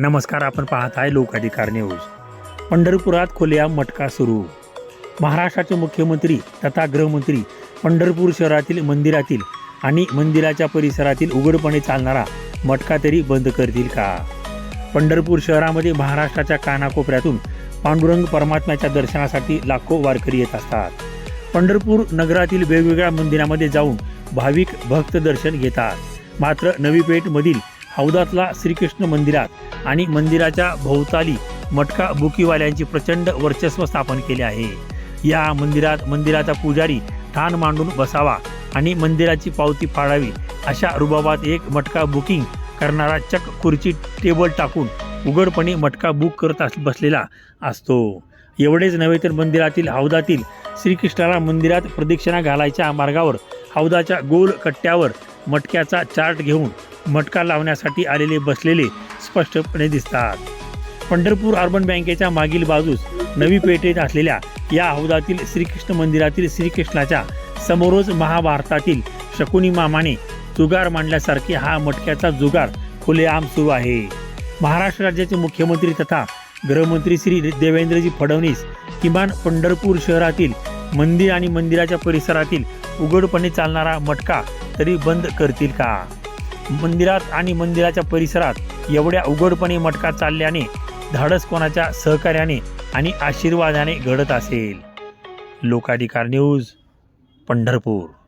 नमस्कार आपण पाहत आहे लोकाधिकार न्यूज. पंढरपुरात खुल्या मटका सुरू. महाराष्ट्राचे मुख्यमंत्री तथा गृहमंत्री पंढरपूर शहरातील मंदिरातील आणि मंदिराच्या परिसरातील उघडपणे चालणारा मटका तरी बंद करतील का? पंढरपूर शहरामध्ये महाराष्ट्राच्या कानाकोपऱ्यातून पांडुरंग परमात्म्याच्या दर्शनासाठी लाखो वारकरी येत असतात. पंढरपूर नगरातील वेगवेगळ्या मंदिरामध्ये जाऊन भाविक भक्त दर्शन घेतात. मात्र नवी पेठमधील हौदातला श्रीकृष्ण मंदिरात आणि मंदिराच्या भोवताली मटका बुकीवाल्यांची प्रचंड वर्चस्व स्थापन केले आहे. या मंदिरात मंदिराचा पुजारी ठाण मांडून बसावा आणि मंदिराची पावती फाळावी अशा रुबाबात एक मटका बुकिंग करणारा चक खुर्ची टेबल टाकून उघडपणे मटका बुक करत अस बसलेला असतो. एवढेच नव्हे तर मंदिरातील हौदातील श्रीकृष्णाला मंदिरात प्रदक्षिणा घालायच्या मार्गावर हौदाच्या गोल कट्ट्यावर मटक्याचा चार्ट घेऊन मटका लावण्यासाठी आलेले बसलेले स्पष्टपणे दिसतात. पंढरपूर अर्बन बँकेच्या मागील बाजूस नवी पेठेत असलेल्या या हौदातील श्रीकृष्ण मंदिरातील श्रीकृष्णाच्या समोरच महाभारतातील शकुनी मामाने जुगार मांडल्यासारखे हा मटक्याचा जुगार खुलेआम सुरू आहे. महाराष्ट्र राज्याचे मुख्यमंत्री तथा गृहमंत्री श्री देवेंद्रजी फडणवीस किमान पंढरपूर शहरातील मंदिर आणि मंदिराच्या परिसरातील उघडपणे चालणारा मटका तरी बंद करतील का? मंदिरात आणि मंदिराच्या परिसरात एवढ्या उघडपणे मटका चालल्याने धाडस कोणाच्या सहकार्याने आणि आशीर्वादाने घडत असेल. लोकाधिकार न्यूज पंढरपूर.